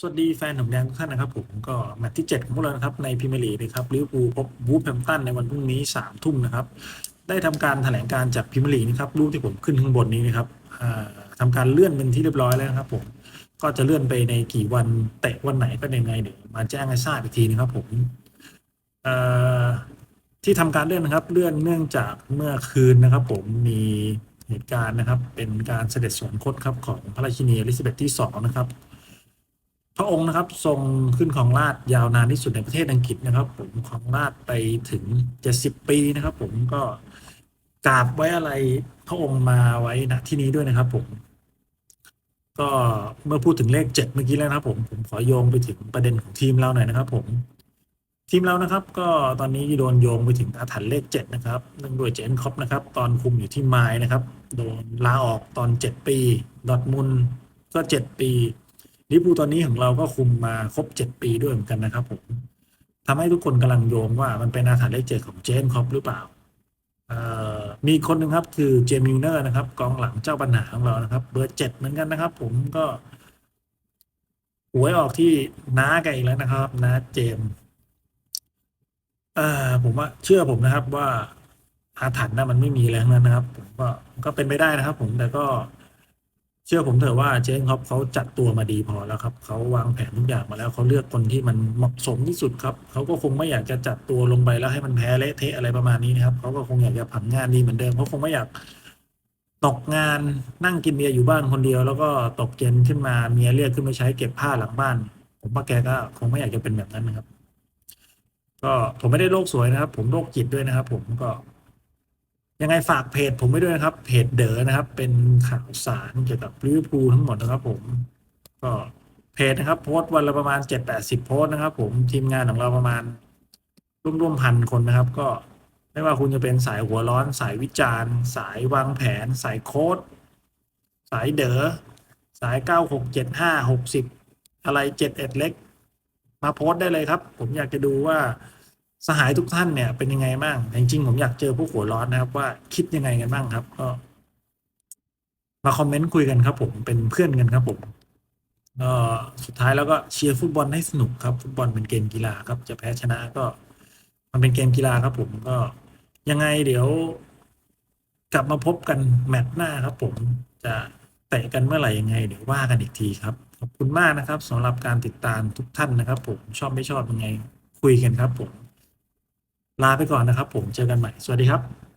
สวัสดีแฟนหนุ่มแดงทุกท่านนะครับผมก็แมตช์ที่ 7 ของพวกเรานะครับในพรีเมียร์ลีกนะครับลิเวอร์พูลพบวูฟแฮมตันในวันพรุ่งนี้3ามทุ่มนะครับ ได้ทำการแถลงการจากพรีเมียร์ลีกนะครับรูปที่ผมขึ้นข้างบนนี้นะครับอ่าทำการเลื่อนเป็นที่เรียบร้อยแล้วนะครับผมก็จะเลื่อนไปในกี่วันเตะวันไหนก็ยังไงเดี๋ยวมาแจ้งให้ทราบอีกทีนะครับผมที่ทำการเลื่อนนะครับเลื่อนเนื่องจากเมื่อคืนนะครับ ผมมีเหตุการณ์นะครับ เป็นการเสด็จสวรรคตครับของพระราชินีอลิซาเบธที่สองนะครับ พระองค์นะครับทรงขึ้นของราชยาวนานที่สุดในประเทศอังกฤษนะครับ ผมของราชไปถึง70ปีนะครับ ผมก็กราบไว้อะไรพระองค์มาไว้ณที่นี้ด้วยนะครับ ผม ก็เมื่อพูดถึงเลขเจ็ดเมื่อกี้แล้วนะครับ ผมผมขอโยงไปถึงประเด็นของทีมเราหน่อยนะครับ ผมทีมเรานะครับ ก็ตอนนี้โดนโยงไปถึงอาถรรพ์เลขเจ็ดนะครับเนื่องด้วยเจนคอปนะครับ ตอนคุมอยู่ที่ไมล์นะครับ โดนลาออกตอนเจ็ดปี ดอทมุนก็เจ็ดปี ลิเวอร์พูตอนนี้ของเราก็คุมมาครบเจ็ดปีด้วยเหมือนกันนะครับผมทำให้ทุกคนกำลังโยงว่ามันเป็นอาถรรพ์เลขเจ็ดของเจนคอปหรือเปล่าอมีคนหนึ่งครับคือเจมิลเนอร์นะครับกองหลังเจ้าปัญหาของเรานะครับ เบอร์เจ็ดเหมือนกันนะครับ ผมก็หวยออกที่น้าแกอีกแล้วนะครับน้าเจมผมว่าเชื่อผมนะครับว่าอาถรรพ์นะมันไม่มีอะไรทั้งนั้นนะครับ ผมก็ก็เป็นไปได้นะครับ ผมแต่ก็ เชื่อผมเถอะว่าเจนครอปเขาจัดตัวมาดีพอแล้วครับเขาวางแผนทุกอย่างมาแล้วเขาเลือกคนที่มันเหมาะสมที่สุดครับเขาก็คงไม่อยากจะจัดตัวลงไปแล้วให้มันแพ้เละเทะอะไรประมาณนี้นะครับเขาก็คงอยากจะผันงานดีเหมือนเดิมเขาคงไม่อยากตกงานนั่งกินเบียร์อยู่บ้านคนเดียว แล้วก็ตกเย็นขึ้นมาเมียเรียกขึ้นมาใช้เก็บผ้าหลังบ้าน ผมว่าแกก็คงไม่อยากจะเป็นแบบนั้นนะครับ ก็ผมไม่ได้โลกสวยนะครับ ผมโรคจิตด้วยนะครับ ผมก็ ยังไงฝากเพจผมไว้ด้วยนะครับ เพจเด๋อนะครับ เป็นข่าวสารเกี่ยวกับลิเวอร์พูลทั้งหมดนะครับ ผม ก็เพจนะครับ โพสต์วันละประมาณเจ็ดแปดสิบโพสต์นะครับ ผมทีมงานของเราประมาณร่วมๆพันคนนะครับ ก็ไม่ว่าคุณจะเป็นสายหัวร้อน สายวิจารณ์ สายวางแผน สายโค้ดสายเด๋อสายเก้าหกเจ็ดห้าหกสิบอะไรเจ็ดเอ็ดเล็ก มาโพสต์ได้เลยครับ ผมอยากจะดูว่า สหายทุกท่านเนี่ยเป็นยังไงบ้างจริงๆผมอยากเจอผู้หัวร้อนนะครับ ว่าคิดยังไงกันบ้างครับ ก็ มาคอมเมนต์คุยกันครับ ผมเป็นเพื่อนกันครับผมก็สุดท้ายแล้วก็เชียร์ฟุตบอลให้สนุกครับ ฟุตบอลเป็นเกมกีฬาครับ จะแพ้ชนะก็ มันเป็นเกมกีฬาครับ ผมก็ยังไงเดี๋ยว กลับมาพบกันแมตช์หน้าครับ ผมจะเตะกันเมื่อไหร่ยังไง เดี๋ยวว่ากันอีกทีครับขอบคุณมากนะครับสำหรับการติดตามทุกท่านนะครับ ผมชอบไม่ชอบยังไง คุยกันครับ ผม ลาไปก่อนนะครับผมเจอกันใหม่ สวัสดีครับ